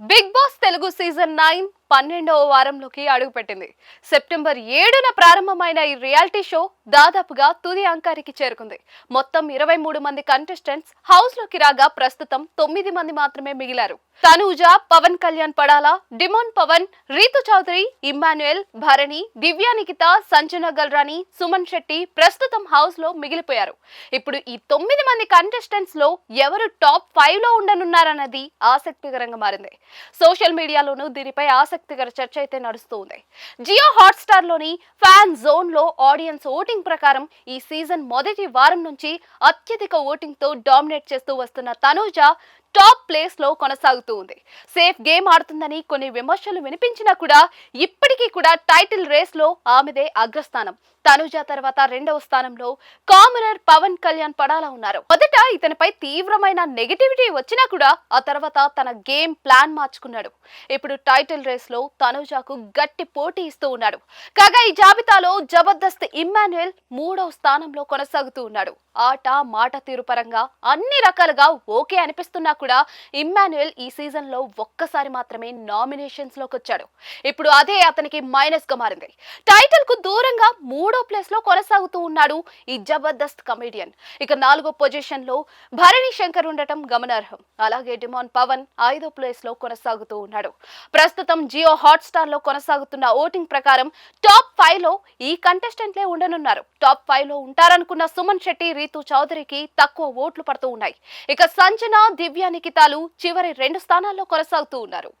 Bigg Boss Telugu season nine పన్నెండవ వారంలోకి అడుగుపెట్టింది. సెప్టెంబర్ ఏడున ప్రారంభమైన ఈ రియాలిటీ షో దాదాపుగా తుది అంకానికి చేరుకుంది. మొత్తం ఇరవై మూడు మంది కంటెస్టెంట్స్ హౌస్లోకి రాగా ప్రస్తుతం తొమ్మిది మంది మాత్రమే మిగిలారు. తనూజ పవన్ కళ్యాణ్ పడాల డిమోన్ పవన్ రీతు చౌదరి ఇమ్మాన్యుయల్ భరణి దివ్యా నిఖిత సంజన గల్రాని సుమన్ శెట్టి ప్రస్తుతం హౌస్లో మిగిలిపోయారు. ఇప్పుడు ఈ తొమ్మిది మంది కంటెస్టెంట్స్లో ఎవరు టాప్ ఫైవ్లో ఉండనున్నారన్నది ఆసక్తికరంగా మారింది. సోషల్ మీడియాలోనూ దీనిపై ఆసక్తికర చర్చ అయితే నడుస్తూ ఉంది. జియో హాట్స్టార్లోని ఫ్యాన్ జోన్లో ఆడియన్స్ ఓటింగ్ ప్రకారం ఈ సీజన్ మొదటి వారం నుంచి అత్యధిక ఓటింగ్తో డామినేట్ చేస్తూ వస్తున్న తనూజ టాప్ ప్లేస్లో కొనసాగుతూ ఉంది. సేఫ్ గేమ్ ఆడుతుందని కొన్ని విమర్శలు వినిపించినా కూడా ఇప్పటికీ కూడా టైటిల్ రేస్లో ఆమెదే అగ్రస్థానం. తనుజ తర్వాత రెండవ స్థానంలో కామనర్ పవన్ కళ్యాణ్ పడాలా ఉన్నారు. మొదట ఇతనిపై తీవ్రమైన నెగటివిటీ వచ్చినా కూడా ఆ తర్వాత తన గేమ్ ప్లాన్ మార్చుకున్నాడు. ఇప్పుడు టైటిల్ రేస్లో తనుజాకు గట్టి పోటీ ఇస్తూ ఉన్నాడు. కాగా ఈ జాబితాలో జబర్దస్త్ ఇమ్మాన్యుయల్ మూడవ స్థానంలో కొనసాగుతూ ఉన్నాడు. ఆట మాట తీరు పరంగా అన్ని రకాలుగా ఓకే అనిపిస్తున్నా కూడా ఇమ్మాన్యుయల్ ఈ సీజన్లో ఒక్కసారి మాత్రమే నామినేషన్స్లోకి వచ్చాడు. ఇప్పుడు అదే అతనికి మైనస్గా మారింది. టైటిల్కు దూరంగా మూడో ప్లేస్లో కొనసాగుతూ ఉన్నాడు ఈ జబర్దస్త్ కమేడియన్ ఇక నాలుగో పొజిషన్లో భరణి శంకర్ ఉండటం గమనార్హం. అలాగే డిమాన్ పవన్ ఐదో ప్లేస్లో కొనసాగుతూ ఉన్నాడు. ప్రస్తుతం జియో హాట్స్టార్లో కొనసాగుతున్న ఓటింగ్ ప్రకారం టాప్ ఫైవ్లో ఈ కంటెస్టెంట్లే ఉండనున్నారు. టాప్ ఫైవ్లో ఉంటారనుకున్న సుమన్ శెట్టి రీతు చౌదరికి తక్కువ ఓట్లు పడుతూ ఉన్నాయి. ఇక సంజన దివ్య నిఖితాలు చివరి రెండు స్థానాల్లో కొనసాగుతూ ఉన్నారు.